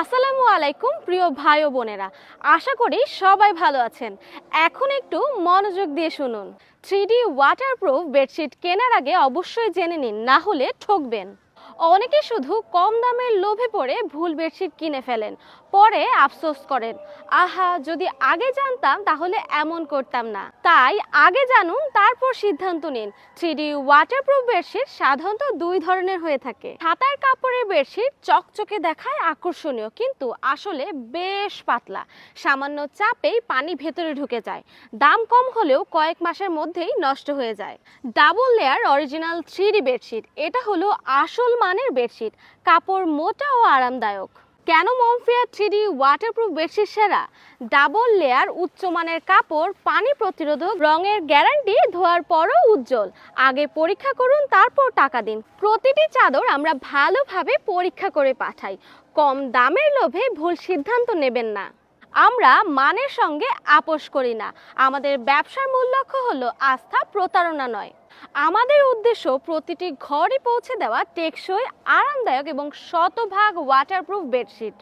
আসসালামু আলাইকুম, প্রিয় ভাই ও বোনেরা। আশা করি সবাই ভালো আছেন। এখন একটু মনোযোগ দিয়ে শুনুন। থ্রি ডি ওয়াটারপ্রুফ বেডশিট কেনার আগে অবশ্যই জেনে নিন, না হলে ঠকবেন। অনেকে শুধু কম দামের লোভে পড়ে ভুল বেডশিট কিনে ফেলেন, পরে আফসোস করেন। আহা, যদি আগে জানতাম তাহলে এমন করতাম না। তাই আগে জানুন, তারপর সিদ্ধান্ত নিন। থ্রি ডি ওয়াটারপ্রুফ বেডশিট সাধারণত দুই ধরনের হয়ে থাকে। ছাতার কাপড়ের বেডশিট চকচকে দেখায় আকর্ষণীয়, কিন্তু আসলে বেশ পাতলা। সামান্য চাপেই পানি ভেতরে ঢুকে যায়। দাম কম হলেও কয়েক মাসের মধ্যেই নষ্ট হয়ে যায়। Double layer original three D bedsheet, এটা হলো আসল মানের বেডশিট। কাপড় মোটা ও আরামদায়ক। কেন মমফিয়া থ্রি ডি ওয়াটারপ্রুফ বেডশিট সেরা? ডাবল লেয়ার উচ্চমানের কাপড়, পানি প্রতিরোধক, রঙের গ্যারান্টি, ধোয়ার পরও উজ্জ্বল। আগে পরীক্ষা করুন, তারপর টাকা দিন। প্রতিটি চাদর আমরা ভালোভাবে পরীক্ষা করে পাঠাই। কম দামের লোভে ভুল সিদ্ধান্ত নেবেন না। আমরা মানের সঙ্গে আপোষ করি না। আমাদের ব্যবসার মূল লক্ষ্য হলো আস্থা, প্রতারণা নয়। আমাদের উদ্দেশ্য প্রতিটি ঘরে পৌঁছে দেওয়া টেকসই, আরামদায়ক এবং শতভাগ ওয়াটারপ্রুফ বেডশিট